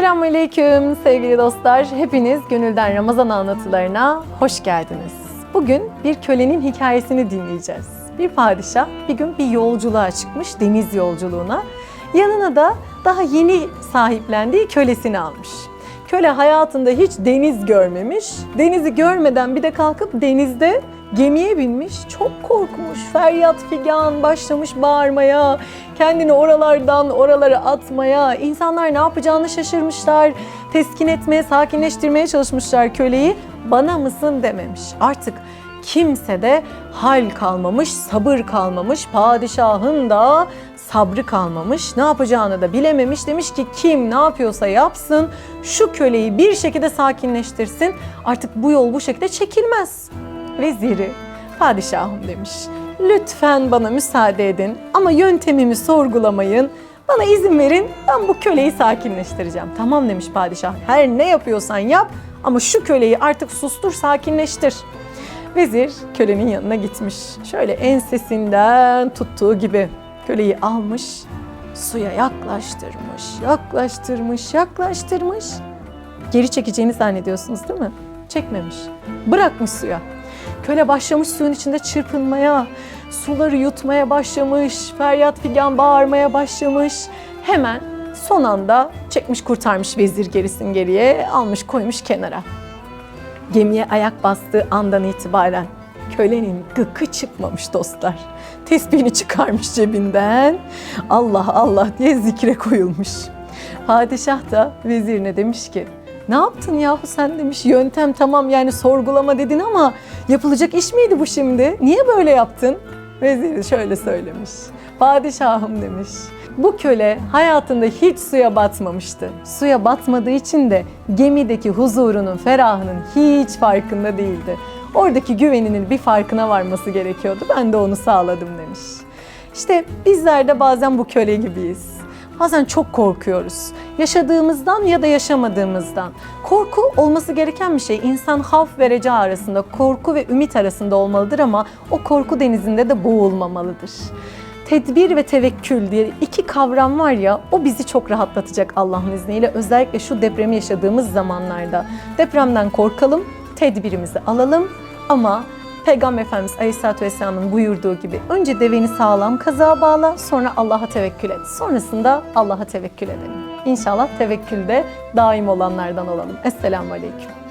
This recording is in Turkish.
Selamünaleyküm sevgili dostlar. Hepiniz Gönülden Ramazan anlatılarına hoş geldiniz. Bugün bir kölenin hikayesini dinleyeceğiz. Bir padişah bir gün bir yolculuğa çıkmış, deniz yolculuğuna. Yanına da daha yeni sahiplendiği kölesini almış. Köle hayatında hiç deniz görmemiş. Denizi görmeden bir de kalkıp denizde gemiye binmiş. Çok korkmuş. Feryat figan başlamış bağırmaya. Kendini oralardan oralara atmaya. İnsanlar ne yapacağını şaşırmışlar. Teskin etmeye, sakinleştirmeye çalışmışlar köleyi. Bana mısın dememiş. Artık kimse de hal kalmamış, sabır kalmamış. Padişahın da sabrı kalmamış. Ne yapacağını da bilememiş. Demiş ki kim ne yapıyorsa yapsın. Şu köleyi bir şekilde sakinleştirsin. Artık bu yol bu şekilde çekilmez. Veziri, padişahım demiş. Lütfen bana müsaade edin ama yöntemimi sorgulamayın. Bana izin verin ben bu köleyi sakinleştireceğim. Tamam demiş padişah. Her ne yapıyorsan yap ama şu köleyi artık sustur, sakinleştir. Vezir kölenin yanına gitmiş. Şöyle ensesinden tuttuğu gibi köleyi almış, suya yaklaştırmış, yaklaştırmış, yaklaştırmış. Geri çekeceğini zannediyorsunuz değil mi? Çekmemiş. Bırakmış suya. Köle başlamış suyun içinde çırpınmaya, suları yutmaya başlamış, feryat figan bağırmaya başlamış. Hemen son anda çekmiş kurtarmış vezir gerisin geriye, almış koymuş kenara. Gemiye ayak bastığı andan itibaren kölenin gıkı çıkmamış dostlar. Tesbihini çıkarmış cebinden. Allah Allah diye zikre koyulmuş. Padişah da vezirine demiş ki ne yaptın yahu sen demiş yöntem tamam yani sorgulama dedin ama yapılacak iş miydi bu şimdi? Niye böyle yaptın? Vezir şöyle söylemiş. Padişahım demiş. Bu köle hayatında hiç suya batmamıştı. Suya batmadığı için de gemideki huzurunun, ferahının hiç farkında değildi. Oradaki güveninin bir farkına varması gerekiyordu. Ben de onu sağladım demiş. İşte bizler de bazen bu köle gibiyiz. Bazen çok korkuyoruz. Yaşadığımızdan ya da yaşamadığımızdan. Korku olması gereken bir şey. İnsan havf ve reca arasında, korku ve ümit arasında olmalıdır ama o korku denizinde de boğulmamalıdır. Tedbir ve tevekkül diye iki kavram var ya o bizi çok rahatlatacak Allah'ın izniyle. Özellikle şu depremi yaşadığımız zamanlarda. Depremden korkalım, tedbirimizi alalım ama Peygamber Efendimiz Aleyhisselatü Vesselam'ın buyurduğu gibi önce deveni sağlam kazığa bağla sonra Allah'a tevekkül et. Sonrasında Allah'a tevekkül edelim. İnşallah tevekkülde daim olanlardan olalım. Esselamu Aleyküm.